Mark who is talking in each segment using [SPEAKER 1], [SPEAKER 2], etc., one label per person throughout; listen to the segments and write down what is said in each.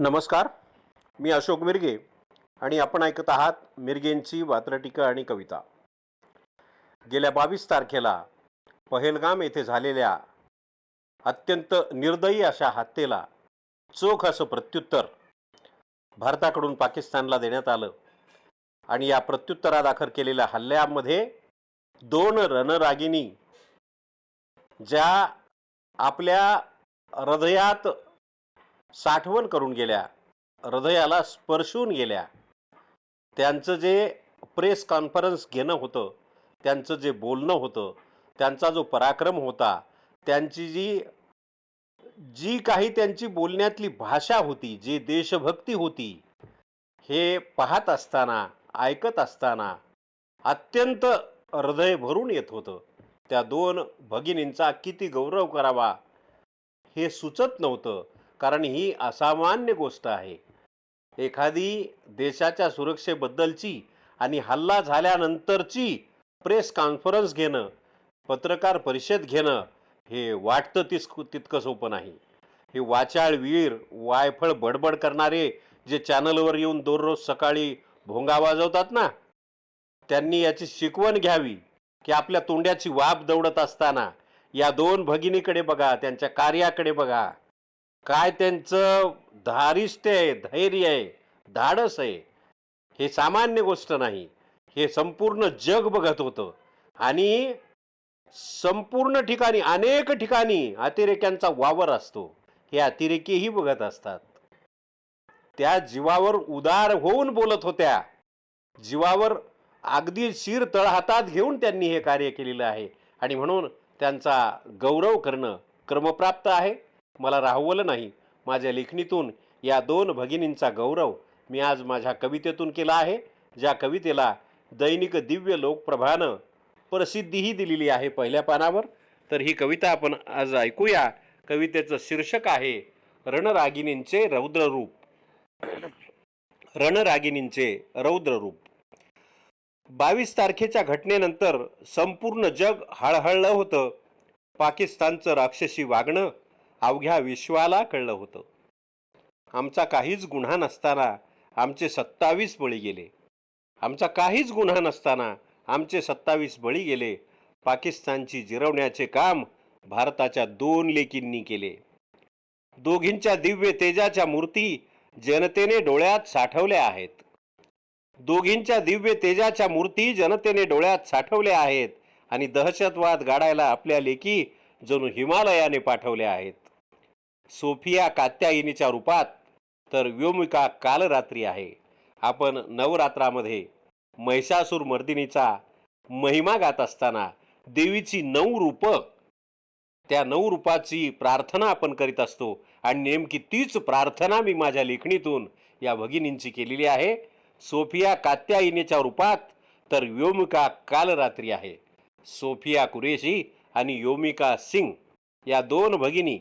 [SPEAKER 1] नमस्कार मी अशोक मिरगे आणि आपण ऐकत आहात मिरगेंची वात्रटिका आणि कविता. गेल्या बावीस तारखेला पहेलगाम येथे झालेल्या अत्यंत निर्दयी अशा हत्येला चोख असं प्रत्युत्तर भारताकडून पाकिस्तानला देण्यात आलं आणि या प्रत्युत्तरादाखल केलेल्या हल्ल्यामध्ये दोन रणरागिनी ज्या आपल्या हृदयात साठवण करून गेल्या हृदयाला स्पर्शून गेल्या. त्यांचं जे प्रेस कॉन्फरन्स घेणं होतं त्यांचं जे बोलणं होतं त्यांचा जो पराक्रम होता त्यांची जी जी काही त्यांची बोलण्यातली भाषा होती जी देशभक्ती होती हे पाहत असताना ऐकत असताना अत्यंत हृदय भरून येत होतं. त्या दोन भगिनींचा किती गौरव करावा हे सुचत नव्हतं. कारण ही असामान्य गोष्ट आहे. एखादी देशाच्या सुरक्षेबद्दलची आणि हल्ला झाल्यानंतरची प्रेस कॉन्फरन्स घेणं पत्रकार परिषद घेणं हे वाटतं तिस तितकं सोपं नाही. हे वाचाळ वीर वायफळ बडबड करणारे जे चॅनलवर येऊन दररोज सकाळी भोंगा वाजवतात ना त्यांनी याची शिकवण घ्यावी की आपल्या तोंड्याची वाफ दौडत असताना या दोन भगिनीकडे बघा त्यांच्या कार्याकडे बघा. काय त्यांचं धारिष्ट आहे धैर्य आहे धाडस आहे हे सामान्य गोष्ट नाही. हे संपूर्ण जग बघत होतं. आणि संपूर्ण ठिकाणी अनेक ठिकाणी अतिरेक्यांचा वावर असतो. हे अतिरेकीही बघत असतात. त्या जीवावर उदार होऊन बोलत होत्या. जीवावर अगदी शिर तळहातात घेऊन त्यांनी हे कार्य केलेलं आहे. आणि म्हणून त्यांचा गौरव करणं क्रमप्राप्त आहे. मला राहवलं नाही. माझ्या लेखणीतून या दोन भगिनींचा गौरव मी आज माझ्या कवितेतून केला आहे ज्या कवितेला दैनिक दिव्य लोकप्रभानं प्रसिद्धीही दिलेली आहे पहिल्या पानावर. तर ही कविता आपण आज ऐकूया. कवितेचं शीर्षक आहे रणरागिनींचे रौद्ररूप. रणरागिनींचे रौद्ररूप. बावीस तारखेच्या घटनेनंतर संपूर्ण जग हळहळलं होतं. पाकिस्तानचं राक्षसी वागणं अवघ्या विश्वाला कळलं होतं. आमचा काहीच गुन्हा नसताना आमचे सत्तावीस बळी गेले. आमचा काहीच गुन्हा नसताना आमचे सत्तावीस बळी गेले. पाकिस्तानची जिरवण्याचे काम भारताच्या दोन लेकींनी केले. दोघींच्या दिव्य तेजाच्या मूर्ती जनतेने डोळ्यात साठवल्या आहेत. दोघींच्या दिव्य तेजाच्या मूर्ती जनतेने डोळ्यात साठवल्या आहेत आणि दहशतवाद गाडायला आपल्या लेकी जणू हिमालयाने पाठवल्या आहेत. सोफिया कात्यायिनीच्या रूपात तर व्योमिका कालरात्री आहे. आपण नवरात्रामध्ये महिषासूर मर्दिनीचा महिमा गात असताना देवीची नऊ रूपं त्या नऊ रूपाची प्रार्थना आपण करीत असतो आणि नेमकी तीच प्रार्थना मी माझ्या लेखणीतून या भगिनींची केलेली आहे. सोफिया कात्यायिनीच्या रूपात तर व्योमिका कालरात्री आहे. सोफिया कुरेशी आणि योमिका सिंग या दोन भगिनी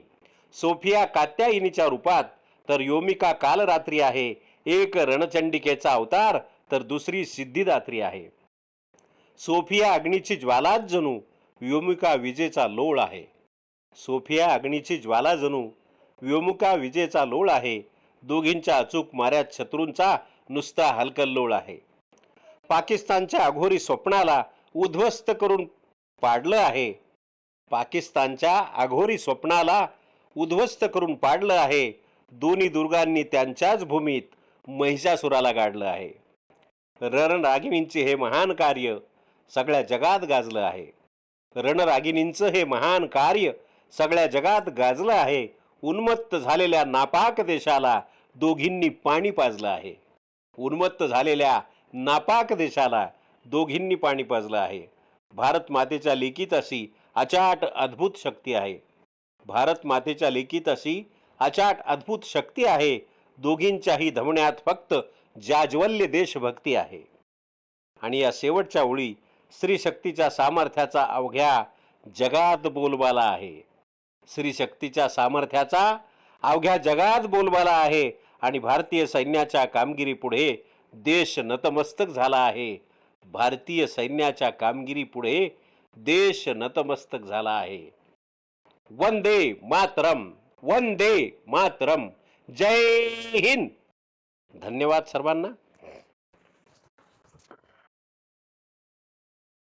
[SPEAKER 1] सोफिया कात्यायिनीच्या रूपात तर योमिका कालरात्री आहे. एक रणचंडिकेचा अवतार तर दुसरी सिद्धिदात्री आहे. सोफिया अग्नीची ज्वालाच जणू व्योमिका विजेचा लोळ आहे. सोफिया अग्नीची ज्वाला जणू व्योमुका विजेचा लोळ आहे. दोघींच्या अचूक माऱ्यात शत्रूंचा नुसता हलकल्लोळ आहे. पाकिस्तानच्या अघोरी स्वप्नाला उद्ध्वस्त करून पाडलं आहे. पाकिस्तानच्या अघोरी स्वप्नाला उद्ध्वस्त करून पाडलं आहे. दोन्ही दुर्गांनी त्यांच्याच भूमीत महिषासुराला गाडलं आहे. रणरागिणींचे हे महान कार्य सगळ्या जगात गाजलं आहे. रणरागिणींचं हे महान कार्य सगळ्या जगात गाजलं आहे. उन्मत्त झालेल्या नापाक देशाला दोघींनी पाणी पाजलं आहे. उन्मत्त झालेल्या नापाक देशाला दोघींनी पाणी पाजलं आहे. भारत मातेच्या लेकीत अशी अचाट अद्भुत शक्ती आहे. भारत मातेच्या लेकीत अशी अचाट अद्भुत शक्ती आहे. दोघींच्याही धमण्यात फक्त जाज्वल्य देशभक्ती आहे. आणि या शेवटच्या ओळी स्त्री शक्तीच्या सामर्थ्याचा अवघ्या जगात बोलबाला आहे. स्त्री शक्तीच्या सामर्थ्याचा अवघ्या जगात बोलबाला आहे. आणि भारतीय सैन्याच्या कामगिरी पुढे देश नतमस्तक झाला आहे. भारतीय सैन्याच्या कामगिरी पुढे देश नतमस्तक झाला आहे. वंदे मातरम वंदे मातरम. जय हिंद. धन्यवाद सर्वांना.